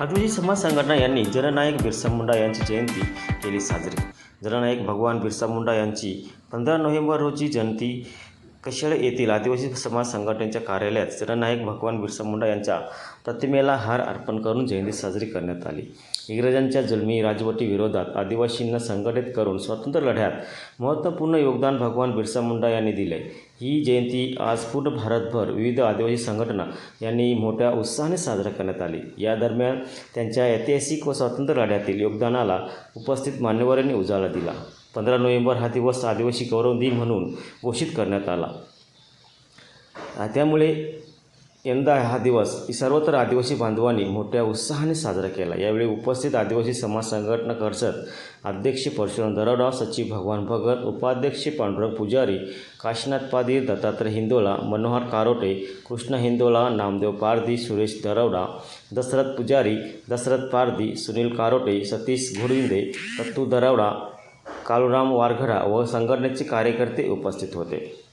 आदिवासी समाज संघटना यांनी जननायक बिरसा मुंडा यांची जयंती केली साजरी. जननायक भगवान बिरसा मुंडा यांची पंधरा नोव्हेंबर रोजी जयंती कशाळ येथील आदिवासी समाज संघटनेच्या कार्यालयात चिरनायक भगवान बिरसा मुंडा यांच्या प्रतिमेला हार अर्पण करून जयंती साजरी करण्यात आली. इंग्रजांच्या जुलमी राजवटी विरोधात आदिवासींना संघटित करून स्वातंत्र्य लढ्यात महत्त्वपूर्ण योगदान भगवान बिरसा मुंडा यांनी दिले ही जयंती आज पूर्ण भारतभर विविध आदिवासी संघटना यांनी मोठ्या उत्साहाने साजरा करण्यात आली. या दरम्यान त्यांच्या ऐतिहासिक व स्वातंत्र्य लढ्यातील योगदानाला उपस्थित मान्यवरांनी उजाळा दिला. पंधरा नोव्हेंबर हा दिवस आदिवासी गौरव दिन म्हणून घोषित करण्यात आला. त्यामुळे यंदा हा दिवस सर्वत्र आदिवासी बांधवांनी मोठ्या उत्साहाने साजरा केला. यावेळी उपस्थित आदिवासी समाज संघटना कर्जत अध्यक्ष परशुराम दरावराव सचिव भगवान भगत उपाध्यक्ष पांडुरंग पुजारी काशीनाथ पादीर दत्तात्रय हिंदोळा मनोहर कारोटे कृष्ण हिंदोळा नामदेव पारदी सुरेश दरवडा दशरथ पुजारी दशरथ पारदी सुनील कारोटे सतीश घोडविंदे दत्तू दरावडा काळूराम वारघडा व संघटनेचे कार्यकर्ते उपस्थित होते.